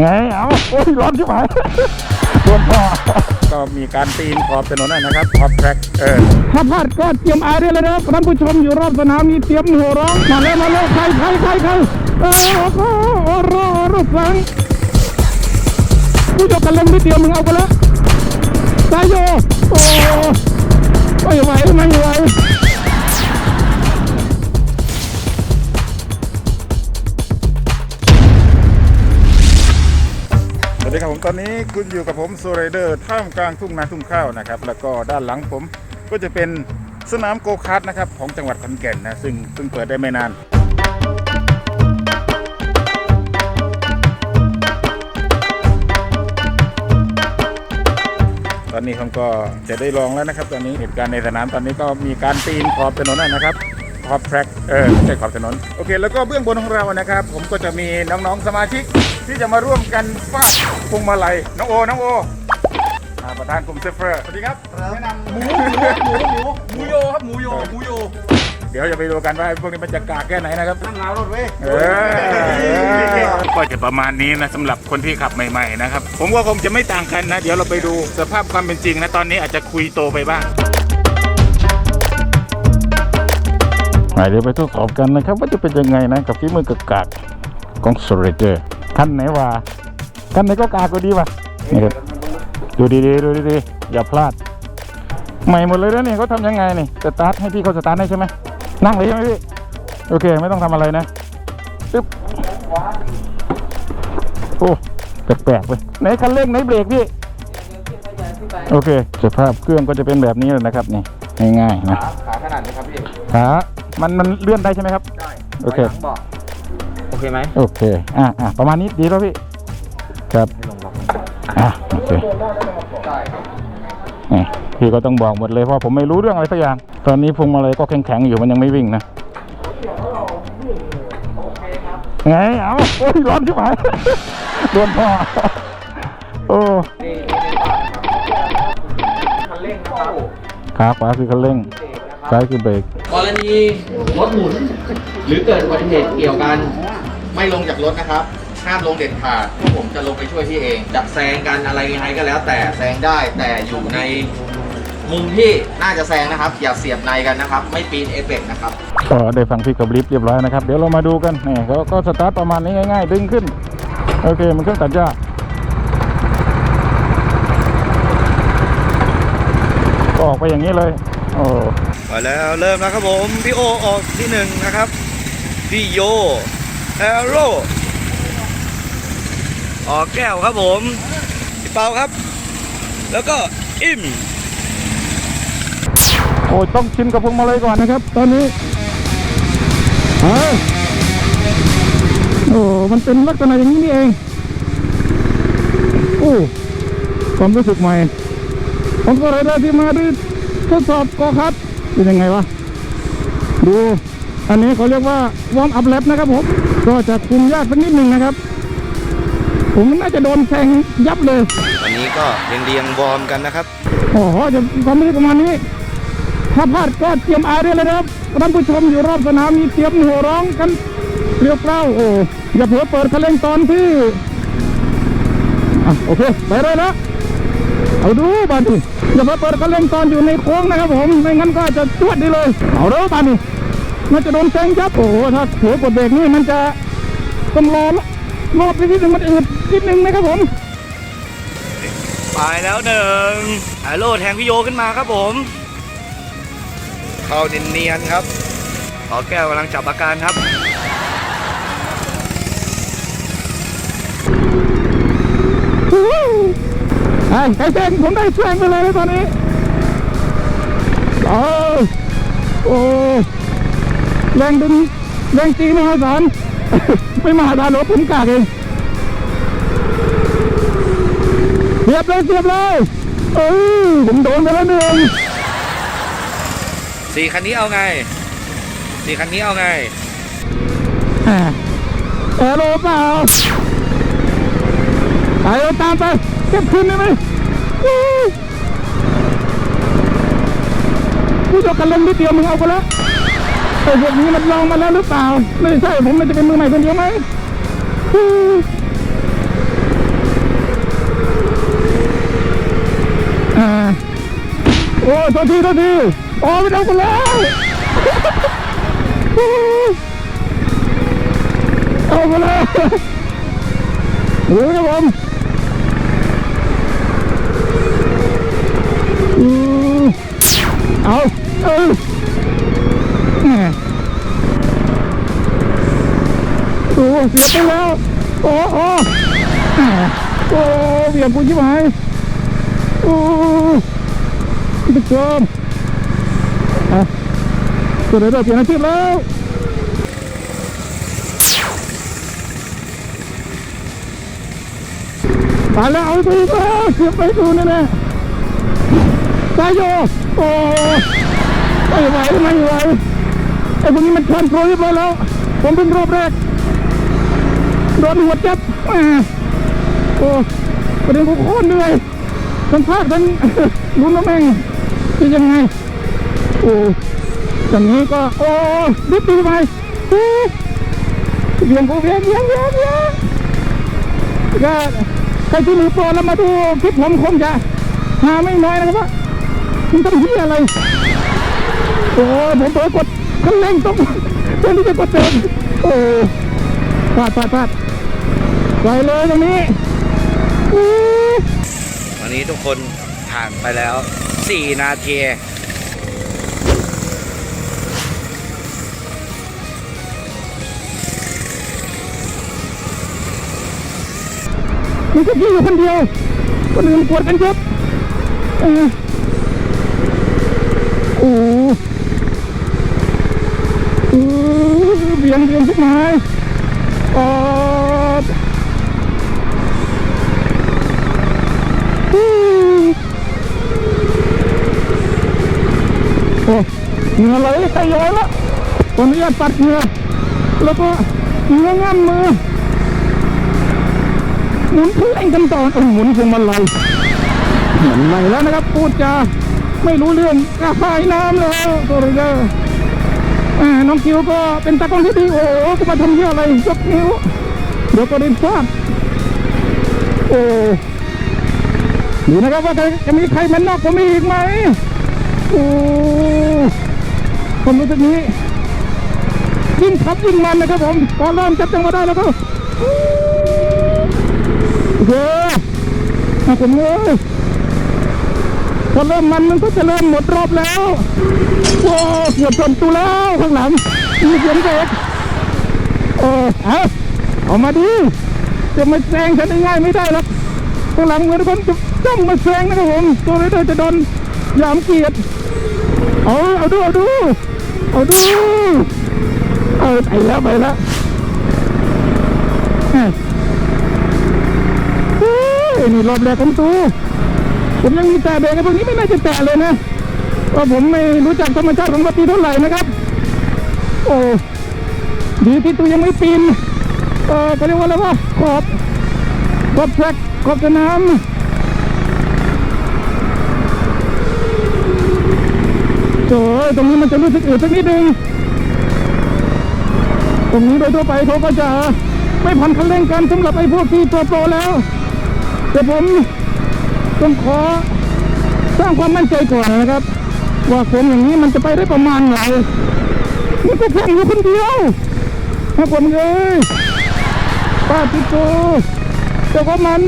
ไงเอาโอ้ยร้อนชิบหายโดนพ่อก็มีการปีนขอบถนนนะครับขอบแทร็กเออถ้าพลาดก็เตรียมอายได้เลยนะครับท่านผู้ชมอยู่รอบสนามนี้เตรียมหัวร้องมาแล้วมาแล้วใครใครใครใครเออโอ้โหโอ้โหรูปหลังผู้จบกันเล่นไม่เตรียมมึงเอาไปแล้วตายโยโอ้ไม่ไหวไม่ไหวสวั คุณอยู่กับผมโซไรเดอร์ท่ามกลางทุ่งนาทุ่งข้าวนะครับ แล้วก็ด้านหลังผมก็จะเป็นสนามโกคาร์ทนะครับของจังหวัดขอนแก่นนะซึ่งเพิ่งเปิดได้ไม่นานตอนนี้ผมก็จะได้ลองแล้วนะครับ ตอนนี้เหตุการณ์ในสนามตอนนี้ก็มีการปีนขอบถนนนะครับขอบแทร็กเออไม่ใช่ขอบถนนโอเค แล้วก็เบื้องบนของเรานะครับ ผมก็จะมีน้องๆสมาชิก ที่จะมาร่วมกันฟาดพวงมาลัยน้องโอน้องโออ่าประธานกลุ่มเซฟเฟอร์สวัสดีครับแนะนำหมูหมูหมูหมูหมูโยครับหมูโยหมูโยเดี๋ยวจะไปดูกันว่าพวกนี้มันจะกากแค่ไหนนะครับนั่งรารถเว้ยเออก็จะประมาณนี้นะสำหรับคนที่ขับใหม่ๆนะครับ ผมว่าคงจะไม่ต่างกันนะ เดี๋ยวเราไปดูสภาพความเป็นจริงนะ ตอนนี้อาจจะคุยโตไปบ้างเดี๋ยวไปทดสอบกันนะครับ ว่าจะเป็นยังไงนะ กับฝีมือกากากของสเรเจอร์ คันไหนวะคันไหนก็กากก็ดีวะนี่ครับดูดีๆดูดีๆอย่าพลาด ใหม่หมดเลยนะเนี่ยเขาทำยังไงนี่สตาร์ทให้พี่เขาสตาร์ทให้ใช่ไหมนั่งเลยใช่ไหมพี่โอเค ไม่ต้องทำอะไรนะปึ๊บโอ้แปลกๆไปไหนคันเร่งไหนเบรกพี่โอเคสภาพเครื่องก็จะเป็นแบบนี้เลยนะครับนี่ง่ายๆนะขาขนาดนี้ครับพี่ขามันมันเลื่อนได้ใช่ไหมครับได้โอเค เคไหมโอเค อะอะประมาณนี้ดีแล้วพี่ ครับให้ลงล็อกอะโอเคได้ครับนี่พี่ก็ต้องบอกหมดเลยเพราะผมไม่รู้เรื่องอะไรสักอย่าง ตอนนี้พวงมาลัยก็แข็งๆอยู่มันยังไม่วิ่งนะไงเอาโอ้ยร้อนชิบหายโดนพ่อโอ้นี่นี่นี่คันเร่งนะครับขาขวาคือคันเร่งซ้ายคือเบรกกรณีรถหมุน หรือเกิดอุบัติเหตุเกี่ยวกัน ไม่ลงจากรถนะครับ ห้ามลงเด็ดขาดพวกผมจะลงไปช่วยที่เองจะแซงกันอะไรยังไงก็แล้ว แต่แซงได้แต่อยู่ในมุมที่น่าจะแซงนะครับ อย่าเสียบในกันนะครับ ไม่ปีนเอฟเฟกต์นะครับ ก็ได้ฟังพี่กับลิฟต์เรียบร้อยนะครับ เดี๋ยวเรามาดูกันนี่เขาก็สตาร์ทประมาณนี้ง่ายๆ ดึงขึ้น โอเค มันเครื่องตัดหญ้าก็ออกไปอย่างนี้เลย โอ้มาแล้วเริ่มแล้วครับผม พี่โอออกที่หนึ่งนะครับ พี่โย แอโร่ออกแก้วครับผมพี่เปาครับ แล้วก็อิ่มโอ้ยต้องชินกับพวงมาลัยก่อนนะครับ ตอนนี้เฮ้ยโอ้ มันเป็นลักษณะอย่างนี้นี่เอง โอ้ ความรู้สึกใหม่ ผมก็เลยได้ที่มาด้ทดสอบกอคัดเป็นยังไงวะ ดู อันนี้เขาเรียกว่าวอร์มอัพแลปนะครับผมก็จะคุมยากสักนิดหนึ่งนะครับ ผมน่าจะโดนแซงยับเลยวันนี้ก็เรียงเรียงๆวอร์มกันนะครับโอ้โหจะความรู้สึกประมาณนี้ถ้าพลาดก็เตรียมอายได้เลยนะครับท่านผู้ชมอยู่รอบสนามมีเตรียมหัวร้องกันเรียวเปล่าโอ้อย่าเผลอเปิดคันเร่งตอนที่อะโอเคไปเลยนะเอาดูบานีอย่าเผลอเปิดคันเร่งตอนอยู่ในโค้งนะครับผมไม่งั้นก็อาจจะชวดได้เลยเอาเด้อบานี มันจะโดนแซงยับ โอ้โห ถ้าเผลอกดเบรกนี่มันจะต้องรอละรอไปนิดนึงมันอืดนิดนึงนะครับผมไปแล้วหนึ่งแอโร่แทงพี่โยขึ้นมาครับผม เข้าเนียนๆครับออกแก้วกำลังจับอาการครับไอ้ไอ้แซงผมได้แซงไปเลยนะตอนนี้ โอ้โอ้ แรงดึงแรงจีมหาศาลไม่มหาศาลหรอกผมกากเองเสียบเลยเสียบเลยเอ้ยผมโดนไปแล้วหนึ่งสี่คันนี้เอาไงสี่คันนี้เอาไงอ่าแอโรเปล่าไปเอาตามไปเก็บคืนได้ไหมอู้ผู้เจบกันเล่นนิดเดียวมึงเอาไปแล้ว แต่พวกนี้มันลองมาแล้วหรือเปล่า ไม่ใช่ ผมมันจะเป็นมือใหม่คนเดียวไหมโอ้โทษทีโทษทีโอ้ไม่เอากันแล้วเอาไปแล้วโอ้ยครับผมเอา ไปแล้ว โอ้โอ้แหโอ้เบี่ยดกูชิบหายโอ้ทุกคนอะตัวเดียวเปลี่ยนอาชีพแล้วตายแล้วเอาไปอีแล้วเสียบไปดูนี่แน่ๆตายโยโอ้ไม่ไหวไม่ไหวไอ้พวกนี้มันทันโปรยบร้อยแล้ว ผมเป็นรอบแรก โดนหัวจับแหมโอ้ประเด็นกูโคตรเหนื่อยทั้งภาคทั้งลุ้นน้ำแม่งจะยังไง โอ้อย่างนี้ก็ โอ้รีบตีไปโอ้เบียงกูเบียงเบียงเบียงเบียงก็ใครที่มือโปรแล้วมาดูคลิปผมคงจะหาไม่น้อยนะครับว่ามันทำเหี้ยอะไร โอ้ผมเผลอกดคันเร่งต้องเพื่อที่จะกดเต็มโอ้พลาดพลาดพลาด ไปเลยตรงนี้อู้วันนี้ทุกคนผ่านไปแล้ว 4 นาทีมันก็พี่อยู่คนเดียว คนอื่นปวดกันเยอะเออโอ้โอ้เบี่ยงเบี่ยงขึ้นมาออ เหงื่อไหลใส่ย้อยแล้วตอนนี้ปัดเหงื่อแล้วก็เหงื่องันมือหมุนเพลงกันต่อเออหมุนพวงมาลัยเหมือนไรแล้วนะครับพูดจาไม่รู้เรื่องกระพายน้ำแล้วตัวเรืออ่าน้องคิวก็เป็นตากล้องที่ดีโอ้โหจะมาทำเรื่องอะไรยกนิ้วเดี๋ยวก็ได้พลาดโอ้ดูนะครับว่าจะมีใครมันนอกผมอีกไหมโอ้ ผมรู้สึกนี้ยิ่งขับยิ่งมันนะครับผมพอเริ่มจับจังหวะได้แล้วก็โอเคเอาผมเลยพอเริ่มมันมันก็จะเริ่มหมดรอบแล้วโอ้เกือบชนตูแล้วข้างหลังมีเสียงเบรกโอ้เอาเอามาดิจะมาแซงฉันง่ายไม่ได้หรอกข้างหลังเหมือนคนจะจ้องมาแซงนะครับผมตัวนี้จะโดนยามเกียรติเอาเอาดูเอาดู เอาดูเอาไปแล้วไปแล้วเฮ้ยนี่รอบแรกของตูผมยังมีแต่เบรกอ้พวกนี้ไม่น่าจะแตะเลยนะเพราะผมไม่รู้จักธรรมชาติของรถตีเท่าไหร่นะครับ โอ้ดีที่ตูยังไม่ปีนเออเขาเรียกว่าอะไรวะขอบขอบแทร็กขอบสนาม ตรงนี้มันจะรู้สึกอืดสักนิดนึงตรงนี้โดยทั่วไปเขาก็จะไม่ผ่อนคันเร่งกันสำหรับไอ้พวกที่ตัวโปรแล้ว แต่ผมต้องขอสร้างความมั่นใจก่อนนะครับ ว่าผมอย่างนี้มันจะไปได้ประมาณไหนนี่ก็แข่งอยู่คนเดียวนะผมเอ้ยป้าติโกแต่ว่ามัน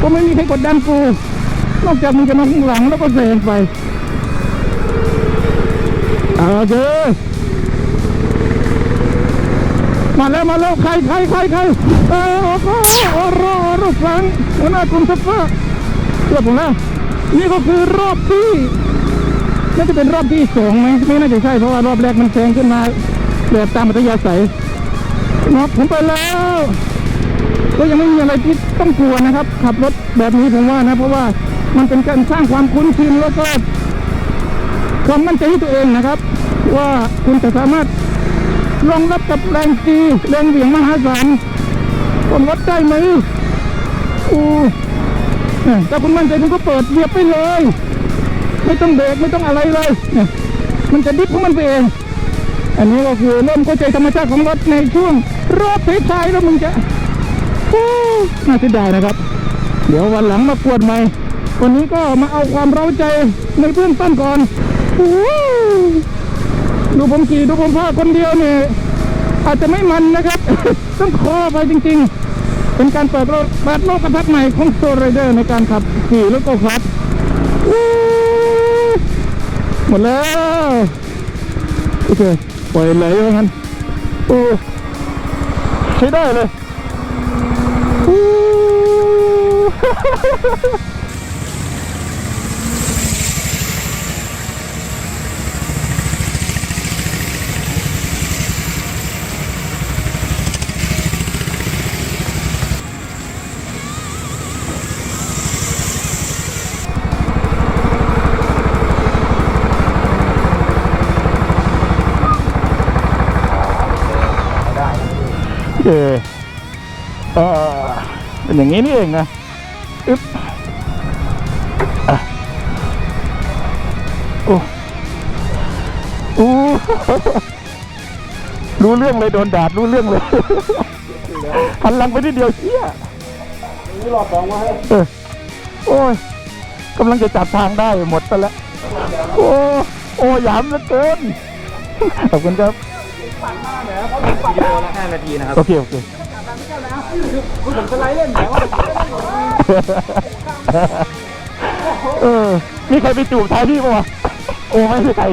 ก็ไม่มีใครกดดันกูนอกจากมึงจะมาข้างหลังแล้วก็แซงไป เอาเถอมาแล้วมาแล้วใครใครใครใครเออโอ้โหโอ้โหรอบหลังหัวหน้ากลุ่มซัฟเฟอร์เชื่อผมแล้วนี่ก็คือรอบที่น่าจะเป็นรอบที่สองไหมไม่น่าจะใช่เพราะว่ารอบแรกมันแซงขึ้นมาแบบตามอัธยาศัยน็อกผมไปแล้วก็ยังไม่มีอะไรที่ต้องกลัวนะครับ ขับรถแบบนี้ผมว่านะ เพราะว่ามันเป็นการสร้างความคุ้นชินแล้วก็ ความมั่นใจให้ตัวเองนะครับ ว่าคุณจะสามารถรองรับกับแรงจีแรงเหวี่ยงมหาศาลผมวัดได้ไหมอู้เนี่ยถ้าคุณมั่นใจคุณก็เปิดเหยียบไปเลย ไม่ต้องเบรกไม่ต้องอะไรเลยเนี่ยมันจะดิฟของมันไปเอง อันนี้ก็คือเริ่มเข้าใจธรรมชาติของรถในช่วงรอบท้ายแล้วมึงจะน่าเสียดายนะครับ เดี๋ยววันหลังมากวดใหม่ วันนี้ก็มาเอาความเร้าใจในเบื้องต้นก่อน ดูผมขี่ดูผมพาคนเดียวเนี่ยอาจจะไม่มันนะครับ ต้องขอไปจริง ๆ เป็นการเปิดโลกเปิดโลกกระทัดใหม่ของโซไรเดอร์ในการขับขี่รถโกคาร์ทหมดแล้วโอเคปล่อยไหลว่างั้นโอ้ใช้ได้เลย เออเออเป็นอย่างนี้นี่เองนะอึ๊บอะโอ้โอ้รู้เรื่องเลยโดนดาดรู้เรื่องเลยหันหลังไปนิดเดียวเชี่ยนี่รอสองมาให้เออโอ้ยกำลังจะจับทางได้หมดไปแล้ว โอ้โอ้ยามเหลือเกินขอบคุณครับ วิดีโอละ5นาทีนะครับ โอเค โอเค ผมสไลด์เล่นแล้วเออ มีใครไปจูบท้ายพี่ป่ะโอ้ไม่มีใคร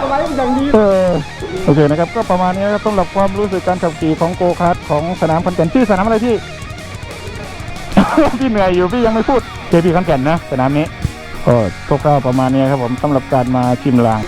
สไลด์อย่างดี เออ โอเคนะครับ ก็ประมาณนี้นะครับสำหรับความรู้สึกการขับขี่ของโกคาร์ทของสนามคอนแก่นชื่อสนามอะไรพี่ พี่เหนื่อยอยู่พี่ยังไม่พูดเคพีคอนแก่นนะสนามนี้ก็คร่าวๆประมาณนี้ครับผมสำหรับการมาชิมลาง